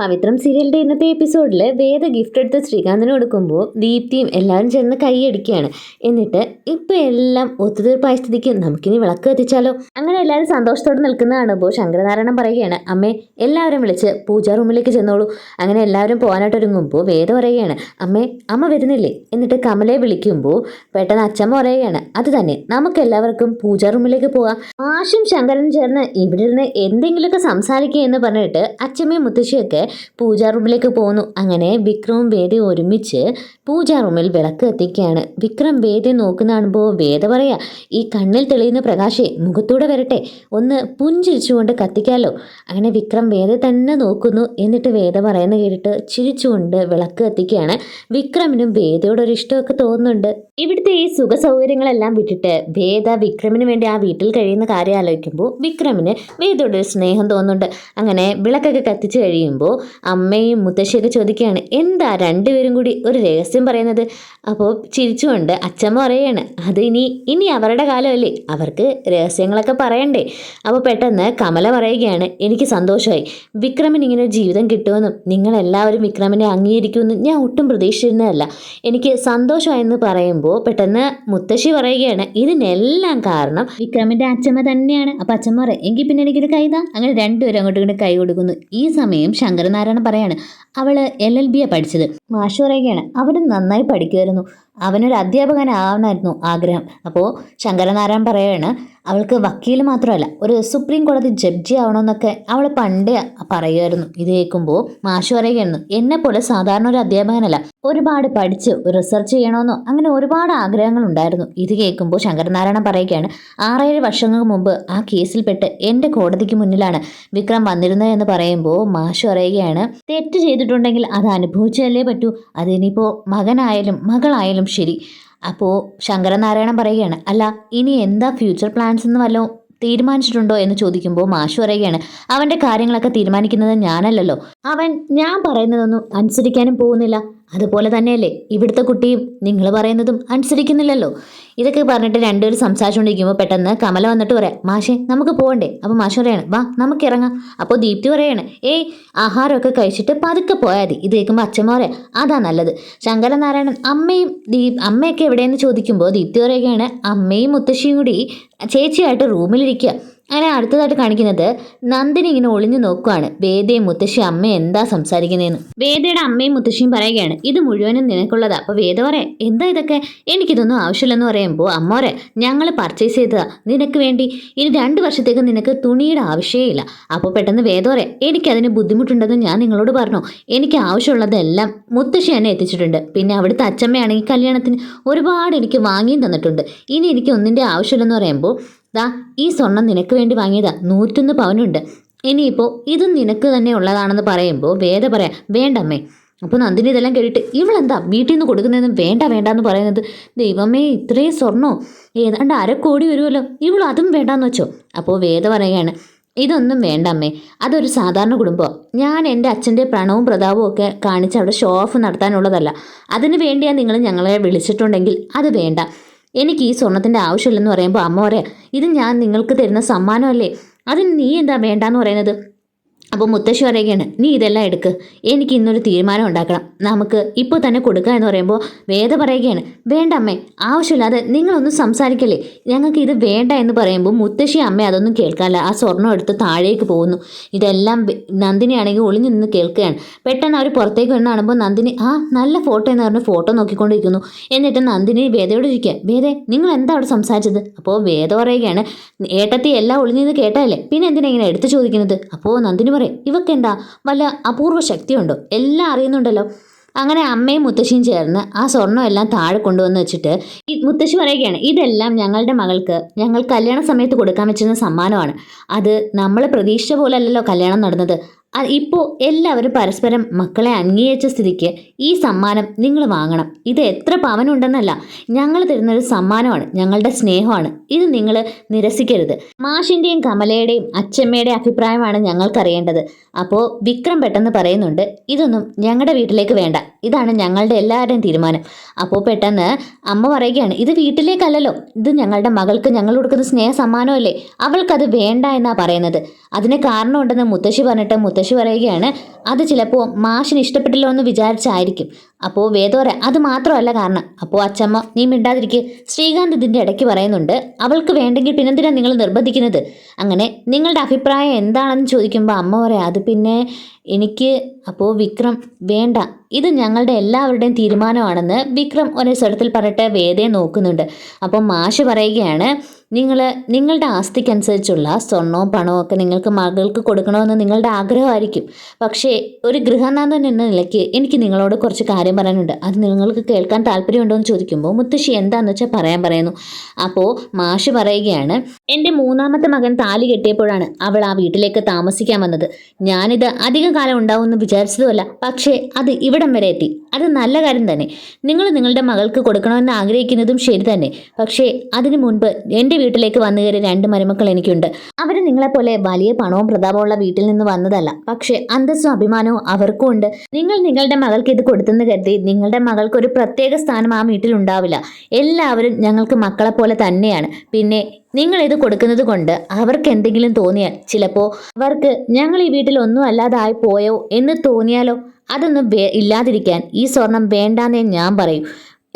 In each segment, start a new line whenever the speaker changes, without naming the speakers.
പവിത്രം സീരിയലിന്റെ ഇന്നത്തെ എപ്പിസോഡിൽ വേദ ഗിഫ്റ്റ് എടുത്ത് ശ്രീകാന്തിന് കൊടുക്കുമ്പോൾ ദീപ്തിയും എല്ലാവരും ചേർന്ന് കൈയടിക്കുകയാണ് എന്നിട്ട് ഇപ്പം എല്ലാം ഒത്തുതീർപ്പായ സ്ഥിതിക്ക് നമുക്കിനി വിളക്ക് കത്തിച്ചാലോ? അങ്ങനെ എല്ലാവരും സന്തോഷത്തോടെ നിൽക്കുന്ന കാണുമ്പോൾ ശങ്കരനാരായണൻ പറയുകയാണ് അമ്മേ എല്ലാവരും വിളിച്ച് പൂജാ റൂമിലേക്ക് ചെന്നോളൂ. അങ്ങനെ എല്ലാവരും പോകാനായിട്ട് ഒരുങ്ങുമ്പോൾ വേദ പറയുകയാണ് അമ്മേ അമ്മ വരുന്നില്ലേ? എന്നിട്ട് കമലയെ വിളിക്കുമ്പോൾ പെട്ടെന്ന് അച്ഛമ്മ പറയുകയാണ് അത് തന്നെ നമുക്ക് എല്ലാവർക്കും പൂജാ റൂമിലേക്ക് പോകാം ആശും ശങ്കരനും ചേർന്ന് ഇവിടെ ഇരുന്ന് എന്തെങ്കിലുമൊക്കെ സംസാരിക്കുക എന്ന് പറഞ്ഞിട്ട് അച്ഛമ്മയും മുത്തശ്ശിയൊക്കെ പൂജാ റൂമിലേക്ക് പോകുന്നു അങ്ങനെ വിക്രവും വേദയും ഒരുമിച്ച് പൂജാ റൂമിൽ വിളക്ക് എത്തിക്കുകയാണ് വിക്രം വേദയെ നോക്കുന്ന വേദ പറയാ ഈ കണ്ണിൽ തെളിയുന്ന പ്രകാശേ മുഖത്തൂടെ വരട്ടെ. ഒന്ന് പുഞ്ചിരിച്ചുകൊണ്ട് കത്തിക്കാലോ. അങ്ങനെ വിക്രം വേദ തന്നെ നോക്കുന്നു. എന്നിട്ട് വേദ പറയുന്ന കേട്ടിട്ട് ചിരിച്ചുകൊണ്ട് വിളക്ക് കത്തിക്കുകയാണ്. വിക്രമിനും വേദയോട് ഒരു ഇഷ്ടമൊക്കെ തോന്നുന്നുണ്ട്. ഇവിടുത്തെ ഈ സുഖ സൗകര്യങ്ങളെല്ലാം വിട്ടിട്ട് വേദ വിക്രമിന് വേണ്ടി ആ വീട്ടിൽ കഴിയുന്ന കാര്യം ആലോചിക്കുമ്പോൾ വിക്രമിന് വേദയോട് ഒരു സ്നേഹം തോന്നുന്നുണ്ട്. അങ്ങനെ വിളക്കൊക്കെ കത്തിച്ച് കഴിയുമ്പോൾ അമ്മയും മുത്തശ്ശിയൊക്കെ ചോദിക്കുകയാണ് എന്താ രണ്ടുപേരും കൂടി ഒരു രഹസ്യം പറയുന്നത്? അപ്പോൾ ചിരിച്ചുകൊണ്ട് അച്ഛമ്മ പറയുകയാണ് അത് ഇനി ഇനി അവരുടെ കാലമല്ലേ അവർക്ക് രഹസ്യങ്ങളൊക്കെ പറയണ്ടേ? അപ്പോൾ പെട്ടെന്ന് കമല പറയുകയാണ് എനിക്ക് സന്തോഷമായി. വിക്രമിന് ഇങ്ങനെ ജീവിതം കിട്ടുമെന്നും നിങ്ങളെല്ലാവരും വിക്രമിനെ അംഗീകരിക്കുമെന്നും ഞാൻ ഒട്ടും പ്രതീക്ഷിച്ചിരുന്നതല്ല. എനിക്ക് സന്തോഷമായെന്ന് പറയുമ്പോൾ പെട്ടെന്ന് മുത്തശ്ശി പറയുകയാണ് ഇതിനെല്ലാം കാരണം വിക്രമിന്റെ അച്ഛമ്മ തന്നെയാണ്. അപ്പോൾ അച്ഛമ്മ പറയും എങ്കിൽ പിന്നെ എനിക്കിത് കൈതാ അങ്ങനെ രണ്ടുപേരും അങ്ങോട്ടും ഇങ്ങോട്ട് കൈ കൊടുക്കുന്നു. ഈ സമയം ശങ്കരനാരായണൻ പറയാണ്. അവൾ എൽ എൽ ബിയാണ് പഠിച്ചത്. മാഷ് പറയുകയാണ് അവന് നന്നായി പഠിക്കുമായിരുന്നു അവനൊരു അധ്യാപകനാവണമായിരുന്നു ആഗ്രഹം. അപ്പോൾ ശങ്കരനാരായണൻ പറയുകയാണ് അവൾക്ക് വക്കീൽ മാത്രമല്ല ഒരു സുപ്രീം കോടതി ജഡ്ജി ആവണമെന്നൊക്കെ അവൾ പണ്ടേ പറയുമായിരുന്നു. ഇത് കേൾക്കുമ്പോൾ മാഷ് പറയുകയായിരുന്നു എന്നെ പോലെ സാധാരണ ഒരു അധ്യാപകനല്ല ഒരുപാട് പഠിച്ച് റിസർച്ച് ചെയ്യണമെന്നോ അങ്ങനെ ഒരുപാട് ആഗ്രഹങ്ങൾ ഉണ്ടായിരുന്നു. ഇത് കേൾക്കുമ്പോൾ ശങ്കരനാരായണൻ പറയുകയാണ് ആറേഴ് വർഷങ്ങൾക്ക് മുമ്പ് ആ കേസിൽപ്പെട്ട് എന്റെ കോടതിക്ക് മുന്നിലാണ് വിക്രം വന്നിരുന്നത് എന്ന് പറയുമ്പോൾ മാഷ് പറയുകയാണ് തെറ്റ് ചെയ്തിട്ടുണ്ടെങ്കിൽ അത് അനുഭവിച്ചല്ലേ പറ്റൂ. അതിനിപ്പോൾ മകനായാലും മകളായാലും ശരി. അപ്പോൾ ശങ്കരനാരായണൻ പറയുകയാണ് അല്ല ഇനി എന്താ ഫ്യൂച്ചർ പ്ലാൻസ് എന്ന് വല്ലതും തീരുമാനിച്ചിട്ടുണ്ടോ എന്ന് ചോദിക്കുമ്പോൾ മാഷു പറയുകയാണ് അവന്റെ കാര്യങ്ങളൊക്കെ തീരുമാനിക്കുന്നത് ഞാനല്ലല്ലോ. അവൻ ഞാൻ പറയുന്നതൊന്നും അനുസരിക്കാനും പോകുന്നില്ല. അതുപോലെ തന്നെയല്ലേ ഇവിടുത്തെ കുട്ടിയും നിങ്ങൾ പറയുന്നതും അനുസരിക്കുന്നില്ലല്ലോ. ഇതൊക്കെ പറഞ്ഞിട്ട് രണ്ടുപേരും സംസാരിച്ചുകൊണ്ടിരിക്കുമ്പോൾ പെട്ടെന്ന് കമല വന്നിട്ട് പറയാം മാഷേ നമുക്ക് പോകണ്ടേ അപ്പോൾ മാഷ് പറയാണ് വാ നമുക്ക് ഇറങ്ങാം. അപ്പോൾ ദീപ്തി പറയാണ് ഏയ് ആഹാരമൊക്കെ കഴിച്ചിട്ട് പതുക്കെ പോയാൽ മതി. ഇത് കേൾക്കുമ്പോൾ അച്ഛമ്മ പറയാം അതാ നല്ലത്. ശങ്കരനാരായണൻ അമ്മയും ദീപ് അമ്മയൊക്കെ എവിടെയെന്ന് ചോദിക്കുമ്പോൾ ദീപ്തി പറയുകയാണ് അമ്മയും മുത്തശ്ശിയും കൂടി ചേച്ചിയായിട്ട് റൂമിലിരിക്കുക അങ്ങനെ അടുത്തതായിട്ട് കാണിക്കുന്നത് നന്ദിനി ഇങ്ങനെ ഒളിഞ്ഞു നോക്കുകയാണ് വേദയും മുത്തശ്ശി അമ്മ എന്താ സംസാരിക്കുന്നതെന്ന് വേദയുടെ അമ്മയും മുത്തശ്ശിയും പറയുകയാണ് ഇത് മുഴുവനും നിനക്കുള്ളതാ. അപ്പോൾ വേദ പറയാം എന്താ ഇതൊക്കെ? എനിക്കിതൊന്നും ആവശ്യമില്ലെന്ന് പറയുമ്പോൾ അമ്മ പറയാം ഞങ്ങൾ പർച്ചേസ് ചെയ്തതാ. നിനക്ക് വേണ്ടി? ഇനി രണ്ട് വർഷത്തേക്ക് നിനക്ക് തുണിയുടെ ആവശ്യമേ ഇല്ല. അപ്പോൾ പെട്ടെന്ന് വേദ പറയാം എനിക്കതിന് ബുദ്ധിമുട്ടുണ്ടെന്ന് ഞാൻ നിങ്ങളോട് പറഞ്ഞു. എനിക്ക് ആവശ്യമുള്ളതെല്ലാം മുത്തശ്ശി എന്നെ എത്തിച്ചിട്ടുണ്ട്. പിന്നെ അവിടുത്തെ അച്ഛമ്മയാണെങ്കിൽ കല്യാണത്തിന് ഒരുപാട് എനിക്ക് വാങ്ങിയും തന്നിട്ടുണ്ട്. ഇനി എനിക്ക് ഒന്നിന്റെ ആവശ്യമില്ലെന്ന് പറയുമ്പോൾ ദാ ഈ സ്വർണം നിനക്ക് വേണ്ടി വാങ്ങിയതാ. നൂറ്റൊന്ന് പവനുണ്ട്. ഇനിയിപ്പോൾ ഇതും നിനക്ക് തന്നെ ഉള്ളതാണെന്ന് പറയുമ്പോൾ വേദ പറയാം വേണ്ടമ്മേ. അപ്പോൾ നന്ദിനി ഇതെല്ലാം കേട്ടിട്ട് ഇവളെന്താ വീട്ടിൽ നിന്ന് കൊടുക്കുന്നതെന്ന് വേണ്ട വേണ്ട എന്ന് പറയുന്നത്? ദൈവമേ ഇത്രയും സ്വർണോ ഏതാണ്ട് അരക്കോടി വരുമല്ലോ ഇവൾ അതും വേണ്ടാന്ന് വെച്ചോ? അപ്പോൾ വേദ പറയുകയാണ് ഇതൊന്നും വേണ്ട അമ്മേ അതൊരു സാധാരണ കുടുംബം. ഞാൻ എന്റെ അച്ഛന്റെ പ്രണവും പ്രതാപവും ഒക്കെ കാണിച്ച് അവിടെ ഷോ ഓഫ് നടത്താനുള്ളതല്ല. അതിന് വേണ്ടിയാണ് നിങ്ങൾ ഞങ്ങളെ വിളിച്ചിട്ടുണ്ടെങ്കിൽ അത് വേണ്ട. എനിക്ക് ഈ സ്വർണത്തിന്റെ ആവശ്യമില്ലെന്ന് പറയുമ്പോൾ അമ്മ പറയാം ഇത് ഞാൻ നിങ്ങൾക്ക് തരുന്ന സമ്മാനമല്ലേ? അതിന് നീ എന്താ വേണ്ടാന്ന് പറയുന്നത്? അപ്പോൾ മുത്തശ്ശി പറയുകയാണ് നീ ഇതെല്ലാം എടുക്ക്. എനിക്ക് ഇന്നൊരു തീരുമാനം ഉണ്ടാക്കണം. നമുക്ക് ഇപ്പോൾ തന്നെ കൊടുക്കുക എന്ന് പറയുമ്പോൾ വേദ പറയുകയാണ് വേണ്ട അമ്മേ ആവശ്യമില്ലാതെ നിങ്ങളൊന്നും സംസാരിക്കല്ലേ. ഞങ്ങൾക്ക് ഇത് വേണ്ട എന്ന് പറയുമ്പോൾ മുത്തശ്ശി അമ്മ അതൊന്നും കേൾക്കാനില്ല ആ സ്വർണം എടുത്ത് താഴേക്ക് പോകുന്നു. ഇതെല്ലാം നന്ദിനി നന്ദിനിയാണെങ്കിൽ ഒളിഞ്ഞു നിന്ന് കേൾക്കുകയാണ്. പെട്ടെന്ന് അവർ പുറത്തേക്ക് വരുന്ന കാണുമ്പോൾ നന്ദിനി ആ നല്ല ഫോട്ടോ എന്ന് പറഞ്ഞ് ഫോട്ടോ നോക്കിക്കൊണ്ടിരിക്കുന്നു. എന്നിട്ട് നന്ദിനി വേദയോട് ഇരിക്കുക വേദേ നിങ്ങൾ എന്താ അവിടെ സംസാരിച്ചത്? അപ്പോൾ വേദ പറയുകയാണ് ഏട്ടത്തി എല്ലാം ഒളിഞ്ഞു നിന്ന് കേട്ടല്ലേ പിന്നെ എന്തിനാ ഇങ്ങനെ എടുത്ത് ചോദിക്കുന്നത്? അപ്പോൾ നന്ദിനി പറയും ഇവക്കെന്താ? വല്ല അപൂർവ ശക്തിയുണ്ടോ? എല്ലാം അറിയുന്നുണ്ടല്ലോ. അങ്ങനെ അമ്മയും മുത്തശ്ശിയും ചേർന്ന് ആ സ്വർണം എല്ലാം താഴെ കൊണ്ടുവന്ന് വെച്ചിട്ട് ഈ മുത്തശ്ശി പറയുകയാണ് ഇതെല്ലാം ഞങ്ങളുടെ മകൾക്ക് ഞങ്ങൾ കല്യാണ സമയത്ത് കൊടുക്കാൻ വെച്ചിരുന്ന സമ്മാനമാണ്. അത് നമ്മൾ പ്രതീക്ഷിച്ച പോലല്ലല്ലോ കല്യാണം നടന്നത്. ഇപ്പോൾ എല്ലാവരും പരസ്പരം മക്കളെ അംഗീകരിച്ച സ്ഥിതിക്ക് ഈ സമ്മാനം നിങ്ങൾ വാങ്ങണം. ഇത് എത്ര പവനുണ്ടെന്നല്ല. ഞങ്ങൾ തരുന്നൊരു സമ്മാനമാണ്. ഞങ്ങളുടെ സ്നേഹമാണ്. ഇത് നിങ്ങൾ നിരസിക്കരുത്. മാഷിന്റെയും കമലയുടെയും അച്ഛമ്മയുടെയും അഭിപ്രായമാണ് ഞങ്ങൾക്കറിയേണ്ടത്. അപ്പോൾ വിക്രം പെട്ടെന്ന് പറയുന്നുണ്ട് ഇതൊന്നും ഞങ്ങളുടെ വീട്ടിലേക്ക് വേണ്ട. ഇതാണ് ഞങ്ങളുടെ എല്ലാവരുടെയും തീരുമാനം. അപ്പോൾ പെട്ടെന്ന് അമ്മ പറയുകയാണ് ഇത് വീട്ടിലേക്കല്ലല്ലോ. ഇത് ഞങ്ങളുടെ മകൾക്ക് ഞങ്ങൾ കൊടുക്കുന്ന സ്നേഹ സമ്മാനമല്ലേ അവൾക്കത് വേണ്ട എന്നാണ് പറയുന്നത്. അതിന് കാരണമുണ്ടെന്ന് മുത്തശ്ശി പറഞ്ഞിട്ട് മുത്തശ്ശി മുത്തശ്ശി പറയുകയാണ് അത് ചിലപ്പോൾ മാഷിന് ഇഷ്ടപ്പെട്ടില്ലോ എന്ന് വിചാരിച്ചായിരിക്കും. അപ്പോൾ വേദോര അത് മാത്രമല്ല കാരണം. അപ്പോൾ അച്ചമ്മ നീ മിണ്ടാതിരിക്കുക ശ്രീകാന്ത് ഇതിന്റെ ഇടയ്ക്ക് പറയുന്നുണ്ട് അവൾക്ക് വേണ്ടെങ്കിൽ പിന്നെന്തിനാണ് നിങ്ങൾ നിർബന്ധിക്കുന്നത്? അങ്ങനെ നിങ്ങളുടെ അഭിപ്രായം എന്താണെന്ന് ചോദിക്കുമ്പോൾ അമ്മ പറയാം അത് പിന്നെ എനിക്ക് അപ്പോൾ വിക്രം വേണ്ട. ഇത് ഞങ്ങളുടെ എല്ലാവരുടെയും തീരുമാനമാണെന്ന് വിക്രം ഒരേ സ്വരത്തിൽ പറഞ്ഞിട്ട് വേദയെ നോക്കുന്നുണ്ട്. അപ്പോൾ മാഷ് പറയുകയാണ് നിങ്ങൾ നിങ്ങളുടെ ആസ്തിക്കനുസരിച്ചുള്ള സ്വർണവും പണവും ഒക്കെ നിങ്ങൾക്ക് മകൾക്ക് കൊടുക്കണമെന്ന് നിങ്ങളുടെ ആഗ്രഹമായിരിക്കും. പക്ഷേ ഒരു ഗൃഹനാഥൻ എന്ന നിലയ്ക്ക് എനിക്ക് നിങ്ങളോട് കുറച്ച് കാര്യം പറയാനുണ്ട്. അത് നിങ്ങൾക്ക് കേൾക്കാൻ താല്പര്യമുണ്ടോ എന്ന് ചോദിക്കുമ്പോൾ മുത്തശ്ശി എന്താണെന്ന് വെച്ചാൽ പറയാൻ പറയുന്നു. അപ്പോൾ മാഷ് പറയുകയാണ് എന്റെ മൂന്നാമത്തെ മകൻ താലി കെട്ടിയപ്പോഴാണ് അവൾ ആ വീട്ടിലേക്ക് താമസിക്കാൻ വന്നത്. ഞാനിത് അധിക കാലം ഉണ്ടാവുമെന്ന് വിചാരിച്ചതുമല്ല. പക്ഷേ അത് ഇവിടം വരെ എത്തി. അത് നല്ല കാര്യം തന്നെ. നിങ്ങൾ നിങ്ങളുടെ മകൾക്ക് കൊടുക്കണമെന്ന് ആഗ്രഹിക്കുന്നതും ശരി തന്നെ. പക്ഷേ അതിനു മുൻപ് എന്റെ വീട്ടിലേക്ക് വന്നു കയറിയ രണ്ട് മരുമക്കൾ എനിക്കുണ്ട്. അവർ നിങ്ങളെപ്പോലെ വലിയ പണവും പ്രതാപമുള്ള വീട്ടിൽ നിന്ന് വന്നതല്ല. പക്ഷേ അന്തസ്സും അഭിമാനവും അവർക്കും ഉണ്ട്. നിങ്ങൾ നിങ്ങളുടെ മകൾക്ക് ഇത് കൊടുത്തെന്ന് കരുതി നിങ്ങളുടെ മകൾക്ക് ഒരു പ്രത്യേക സ്ഥാനം ആ വീട്ടിൽ ഉണ്ടാവില്ല. എല്ലാവരും ഞങ്ങൾക്ക് മക്കളെ പോലെ തന്നെയാണ്. പിന്നെ നിങ്ങൾ ഇത് കൊടുക്കുന്നത് കൊണ്ട് അവർക്ക് എന്തെങ്കിലും തോന്നിയാൽ ചിലപ്പോൾ അവർക്ക് ഞങ്ങൾ ഈ വീട്ടിൽ ഒന്നും അല്ലാതായി പോയോ എന്ന് തോന്നിയാലോ? അതൊന്നും ഇല്ലാതിരിക്കാൻ ഈ സ്വർണം വേണ്ടാന്നേ ഞാൻ പറയും.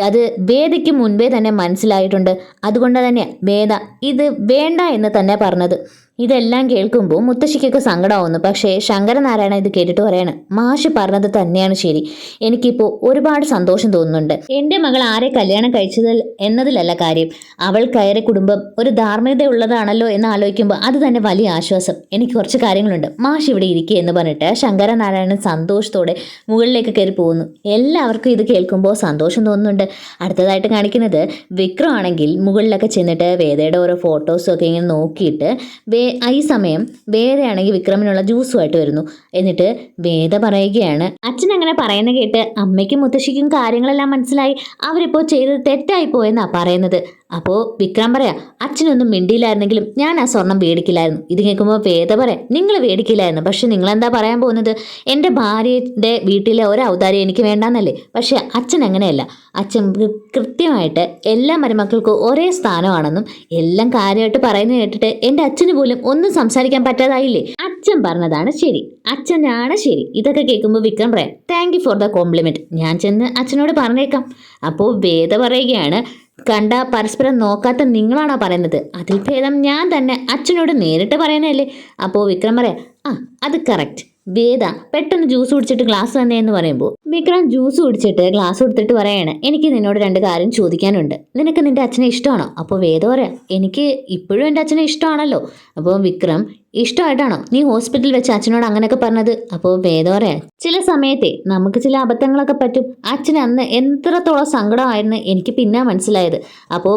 അത് വേദയ്ക്ക് മുൻപേ തന്നെ മനസ്സിലായിട്ടുണ്ട്. അതുകൊണ്ട് തന്നെ വേദ ഇത് വേണ്ട എന്ന് തന്നെ പറഞ്ഞത്. ഇതെല്ലാം കേൾക്കുമ്പോൾ മുത്തശ്ശിക്കൊക്കെ സങ്കടമാവുന്നു പക്ഷേ ശങ്കരനാരായണ ഇത് കേട്ടിട്ട് പറയാണ് മാഷ് പറഞ്ഞത് തന്നെയാണ് ശരി. എനിക്കിപ്പോൾ ഒരുപാട് സന്തോഷം തോന്നുന്നുണ്ട്. എന്റെ മകൾ ആരെ കല്യാണം കഴിച്ചതിൽ എന്നതിലല്ല കാര്യം. അവൾ കയറി കുടുംബം ഒരു ധാർമ്മികത ഉള്ളതാണല്ലോ എന്ന് ആലോചിക്കുമ്പോൾ അത് തന്നെ വലിയ ആശ്വാസം. എനിക്ക് കുറച്ച് കാര്യങ്ങളുണ്ട്. മാഷ് ഇവിടെ ഇരിക്കുക എന്ന് പറഞ്ഞിട്ട് ശങ്കരനാരായണൻ സന്തോഷത്തോടെ മുകളിലേക്ക് കയറി പോകുന്നു. എല്ലാവർക്കും ഇത് കേൾക്കുമ്പോൾ സന്തോഷം തോന്നുന്നുണ്ട്. അടുത്തതായിട്ട് കാണിക്കുന്നത് വിക്രം ആണെങ്കിൽ മുകളിലൊക്കെ ചെന്നിട്ട് വേദയുടെ ഓരോ ഫോട്ടോസും ഒക്കെ ഇങ്ങനെ നോക്കിയിട്ട് വേ ഈ സമയം വേദയാണെങ്കിൽ വിക്രമിനുള്ള ജ്യൂസുമായിട്ട് വരുന്നു. എന്നിട്ട് വേദ പറയുകയാണ് അച്ഛൻ അങ്ങനെ പറയുന്ന കേട്ട് അമ്മയ്ക്കും മുത്തശ്ശിക്കും കാര്യങ്ങളെല്ലാം മനസ്സിലായി. അവരിപ്പോൾ ചെയ്തത് തെറ്റായി പോയെന്നാണ് പറയുന്നത്. അപ്പോൾ വിക്രം പറയാ അച്ഛനൊന്നും മിണ്ടിയില്ലായിരുന്നെങ്കിലും ഞാൻ ആ സ്വർണം മേടിക്കില്ലായിരുന്നു. ഇത് കേൾക്കുമ്പോൾ വേദ പറയാം നിങ്ങൾ മേടിക്കില്ലായിരുന്നു പക്ഷെ നിങ്ങൾ എന്താ പറയാൻ പോകുന്നത്? എന്റെ ഭാര്യയുടെ വീട്ടിലെ ഒരു ഔദാര്യം എനിക്ക് വേണ്ടാന്നല്ലേ? പക്ഷെ അച്ഛൻ അങ്ങനെയല്ല. അച്ഛൻ കൃത്യമായിട്ട് എല്ലാ മരുമക്കൾക്കും ഒരേ സ്ഥാനമാണെന്നും എല്ലാം കാര്യമായിട്ട് പറയുന്നത് കേട്ടിട്ട് എന്റെ അച്ഛന് പോലും ഒന്നും സംസാരിക്കാൻ പറ്റാതായില്ലേ? അച്ഛൻ പറഞ്ഞതാണ് ശരി. അച്ഛനാണ് ശരി. ഇതൊക്കെ കേൾക്കുമ്പോൾ വിക്രം പറയാം thank you for the compliment ഞാൻ ചെന്ന് അച്ഛനോട് പറഞ്ഞേക്കാം. അപ്പോൾ വേദ പറയുകയാണ് കണ്ട പരസ്പരം നോക്കാത്ത നിങ്ങളാണോ പറയുന്നത്? അതിൽ ഭേദം ഞാൻ തന്നെ അച്ഛനോട് നേരിട്ട് പറയുന്നതല്ലേ അപ്പോൾ വിക്രം പറയാം ആ അത് കറക്റ്റ് വേദ പെട്ടെന്ന് ജ്യൂസ് കുടിച്ചിട്ട് ഗ്ലാസ് തന്നെ എന്ന് പറയുമ്പോൾ വിക്രം ജ്യൂസ് കുടിച്ചിട്ട് ഗ്ലാസ് കൊടുത്തിട്ട് പറയാണ് എനിക്ക് നിന്നോട് രണ്ട് കാര്യം ചോദിക്കാനുണ്ട്. നിനക്ക് നിന്റെ അച്ഛനെ ഇഷ്ടമാണോ? അപ്പോൾ വേദ പറയാം എനിക്ക് ഇപ്പോഴും എന്റെ അച്ഛനെ ഇഷ്ടമാണല്ലോ. അപ്പോൾ വിക്രം ഇഷ്ടമായിട്ടാണോ? നീ ഹോസ്പിറ്റലിൽ വെച്ച് അച്ഛനോട് അങ്ങനെയൊക്കെ പറഞ്ഞത്? അപ്പോൾ വേദോറെ ചില സമയത്തെ നമുക്ക് ചില അബദ്ധങ്ങളൊക്കെ പറ്റും. അച്ഛൻ അന്ന് എത്രത്തോളം സങ്കടമായിരുന്നു എനിക്ക് പിന്നെ മനസ്സിലായത്. അപ്പോൾ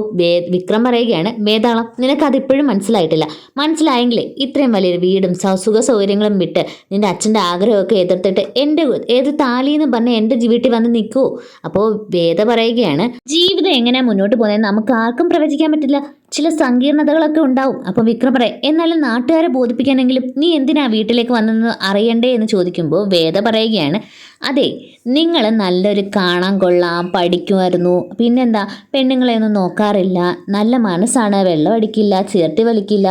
വിക്രം പറയുകയാണ് വേതാളം നിനക്കതിപ്പോഴും മനസ്സിലായിട്ടില്ല. മനസ്സിലായെങ്കിലേ ഇത്രയും വലിയൊരു വീടും സുഖ സൗകര്യങ്ങളും വിട്ട് നിന്റെ അച്ഛന്റെ ആഗ്രഹമൊക്കെ എതിർത്തിട്ട് എന്റെ ഏത് താലിന്ന് പറഞ്ഞ് എന്റെ വീട്ടിൽ വന്ന് നിൽക്കുമോ അപ്പോൾ വേദ പറയുകയാണ് ജീവിതം എങ്ങനെ മുന്നോട്ട് പോകുന്നത് നമുക്ക് ആർക്കും പ്രവചിക്കാൻ പറ്റില്ല. ചില സങ്കീർണതകളൊക്കെ ഉണ്ടാവും. അപ്പം വിക്രം എന്നാലും നാട്ടുകാരെ ബോധിപ്പിക്കാനെങ്കിലും നീ എന്തിനാ വീട്ടിലേക്ക് വന്നെന്ന് അറിയണ്ടേ എന്ന് ചോദിക്കുമ്പോൾ വേദ പറയുകയാണ് അതെ നിങ്ങൾ നല്ലൊരു കാണാൻ കൊള്ളാം പഠിക്കുമായിരുന്നു. പിന്നെന്താ പെണ്ണുങ്ങളെ ഒന്നും നോക്കാറില്ല നല്ല മനസ്സാണ് വെള്ളം അടിക്കില്ല ചേർത്തി വലിക്കില്ല.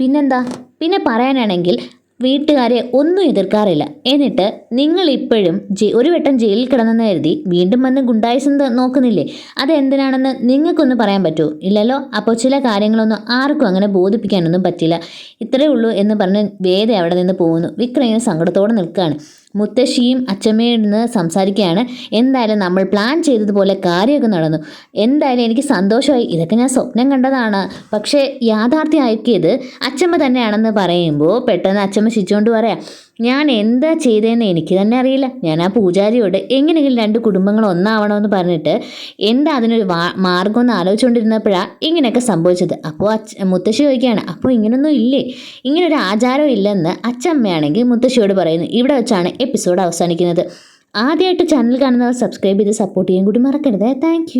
പിന്നെന്താ പിന്നെ പറയാനാണെങ്കിൽ വീട്ടുകാരെ ഒന്നും എതിർക്കാറില്ല. എന്നിട്ട് നിങ്ങൾ ഇപ്പോഴും ഒരു വട്ടം ജയിലിൽ കിടന്നെന്ന് കരുതി വീണ്ടും വന്ന് ഗുണ്ടായിസം നോക്കുന്നില്ലേ? അതെന്തിനാണെന്ന് നിങ്ങൾക്കൊന്ന് പറയാൻ പറ്റുമോ? ഇല്ലല്ലോ അപ്പോൾ ചില കാര്യങ്ങളൊന്നും ആർക്കും അങ്ങനെ ബോധിപ്പിക്കാനൊന്നും പറ്റില്ല. ഇത്രയേ ഉള്ളൂ എന്ന് പറഞ്ഞ് വേദ അവിടെ നിന്ന് പോകുന്നു. വിക്രയൻ സങ്കടത്തോടെ നിൽക്കുകയാണ്. മുത്തശ്ശിയും അച്ഛമ്മയും നിന്ന് സംസാരിക്കുകയാണ്. എന്തായാലും നമ്മൾ പ്ലാൻ ചെയ്തതുപോലെ കാര്യമൊക്കെ നടന്നു. എന്തായാലും എനിക്ക് സന്തോഷമായി. ഇതൊക്കെ ഞാൻ സ്വപ്നം കണ്ടതാണ്. പക്ഷേ യാഥാർത്ഥ്യമാക്കിയത് അച്ഛമ്മ തന്നെയാണെന്ന് പറയുമ്പോൾ പെട്ടെന്ന് അച്ഛമ്മ ചിരിച്ചുകൊണ്ട് പറയാം ഞാൻ എന്താ ചെയ്തതെന്ന് എനിക്ക് തന്നെ അറിയില്ല. ഞാൻ ആ പൂജാരിയോട് എങ്ങനെയെങ്കിലും രണ്ട് കുടുംബങ്ങൾ ഒന്നാവണമെന്ന് പറഞ്ഞിട്ട് എന്താ അതിനൊരു മാർഗം എന്ന് ആലോചിച്ചുകൊണ്ടിരുന്നപ്പോഴാണ് ഇങ്ങനെയൊക്കെ സംഭവിച്ചത്. അപ്പോൾ അച്ഛ മുത്തശ്ശി ചോദിക്കുകയാണ് അപ്പോൾ ഇങ്ങനൊന്നും ഇല്ലേ? ഇങ്ങനൊരു ആചാരം ഇല്ലെന്ന് അച്ഛമ്മയാണെങ്കിൽ മുത്തശ്ശിയോട് പറയുന്നു. ഇവിടെ വെച്ചാണ് എപ്പിസോഡ് അവസാനിക്കുന്നത്. ആദ്യമായിട്ട് ചാനൽ കാണുന്നവർ സബ്സ്ക്രൈബ് ചെയ്ത് സപ്പോർട്ട് ചെയ്യാൻ കൂടി മറക്കരുത്. താങ്ക്